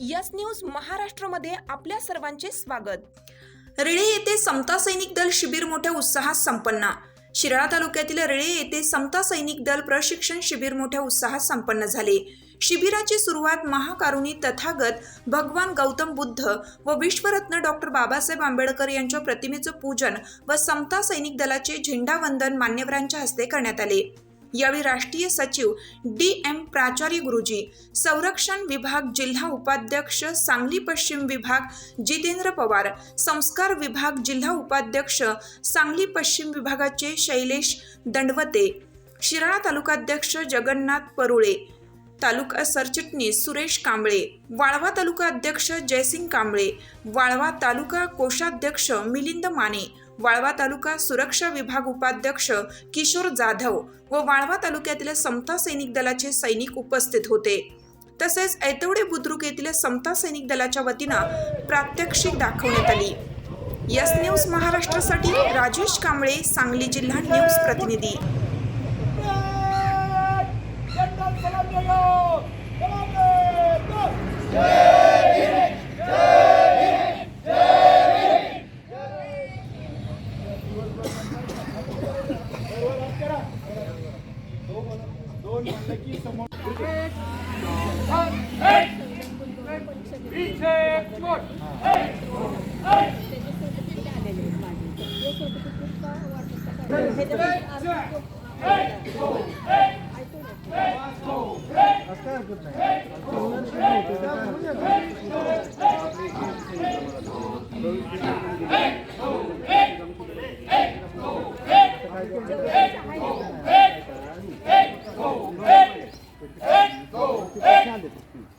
Yes news महाराष्ट्रमध्ये आपल्या सर्वांचे स्वागत. रेळे येथे समता सैनिक दल शिबिर मोठ्या उत्साहात संपन्न. शिराळा तालुक्यातील रेळे येथे समता सैनिक दल प्रशिक्षण शिबिर मोठ्या उत्साहात संपन्न झाले. शिबिराची सुरुवात महाकारुणी तथागत भगवान गौतम बुद्ध व विश्वरत्न डॉक्टर बाबासाहेब आंबेडकर यांच्या प्रतिमेचं पूजन व समता सैनिक दलाचे झेंडावंदन मान्यवरांच्या हस्ते करण्यात आले. यावेळी राष्ट्रीय सचिव डी एम प्राचार्य गुरुजी संरक्षण विभाग जिल्हा उपाध्यक्ष सांगली पश्चिम विभाग जितेंद्र पवार संस्कार विभाग जिल्हा उपाध्यक्ष सांगली पश्चिम विभागाचे शैलेश दंडवते शिराळा तालुकाध्यक्ष जगन्नाथ परुळे तालुका सरचिटणीस सुरेश कांबळे वाळवा तालुका अध्यक्ष जयसिंग कांबळे वाळवा तालुका कोषाध्यक्ष मिलिंद माने वाळवा तालुका सुरक्षा विभाग उपाध्यक्ष किशोर जाधव व वाळवा तालुक्यातील समता सैनिक दलाचे सैनिक उपस्थित होते. तसेच ऐतवडे बुद्रुक येथील समता सैनिक दलाच्या वतीनं प्रात्यक्षिक दाखवण्यात आली. यस न्यूज महाराष्ट्रासाठी राजेश कांबळे सांगली जिल्हा न्यूज प्रतिनिधी. आपण म्हणलं की समोर हरकत नाही देतो